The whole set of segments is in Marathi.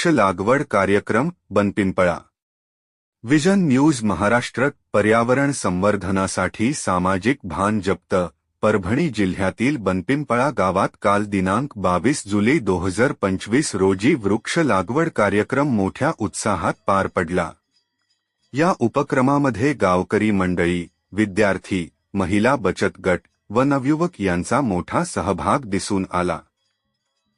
वृक्ष लागवड कार्यक्रम बनपिंपळा. विजन न्यूज महाराष्ट्र पर्यावरण संवर्धनासाठी सामाजिक भान जप्त परभणी जिल्ह्यातील बनपिंपळा गावात काल दिनांक बावीस जुलै दोन हजार पंचवीस रोजी वृक्ष लागवड कार्यक्रम मोठ्या उत्साहात पार पडला. या उपक्रमामध्ये गावकरी मंडळी विद्यार्थी महिला बचत गट व नवयुवक यांचा मोठा सहभाग दिसून आला.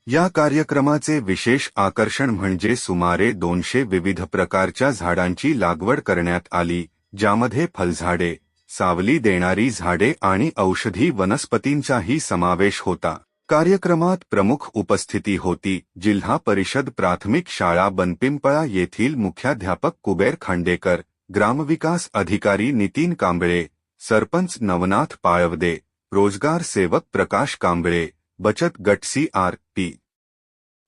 या कार्यक्रमाचे विशेष आकर्षण म्हणजे सुमारे दोनशे विविध प्रकारच्या झाडांची लागवड करण्यात आली ज्यामध्ये फलझाडे सावली देणारी झाडे आणि औषधी वनस्पतींचाही समावेश होता. कार्यक्रमात प्रमुख उपस्थिती होती जिल्हा परिषद प्राथमिक शाळा बनपिंपळा येथील मुख्याध्यापक कुबेर खांडेकर ग्रामविकास अधिकारी नितीन कांबळे सरपंच नवनाथ पाळवदे रोजगार सेवक प्रकाश कांबळे बचत गट C R P.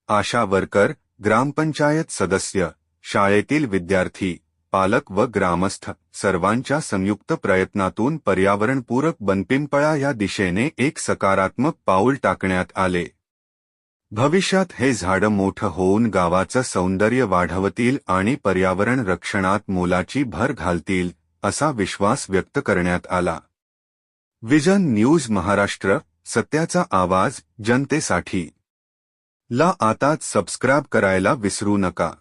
ASHA worker gram panchayat सदस्य शाळेतील विद्यार्थी पालक व ग्रामस्थ सर्वांच्या संयुक्त प्रयत्नातून पर्यावरणपूरक बनपिंपळा या दिशेने एक सकारात्मक पाऊल टाकण्यात आले. भविष्यात हे झाडं मोठं होऊन गावाचं सौंदर्य वाढवतील आणि पर्यावरण रक्षणात मोलाची भर घालतील असा विश्वास व्यक्त करण्यात आला. विजन न्यूज महाराष्ट्र सत्याचा आवाज जनतेसाठी. ला आता सबस्क्राईब करायला विसरू नका.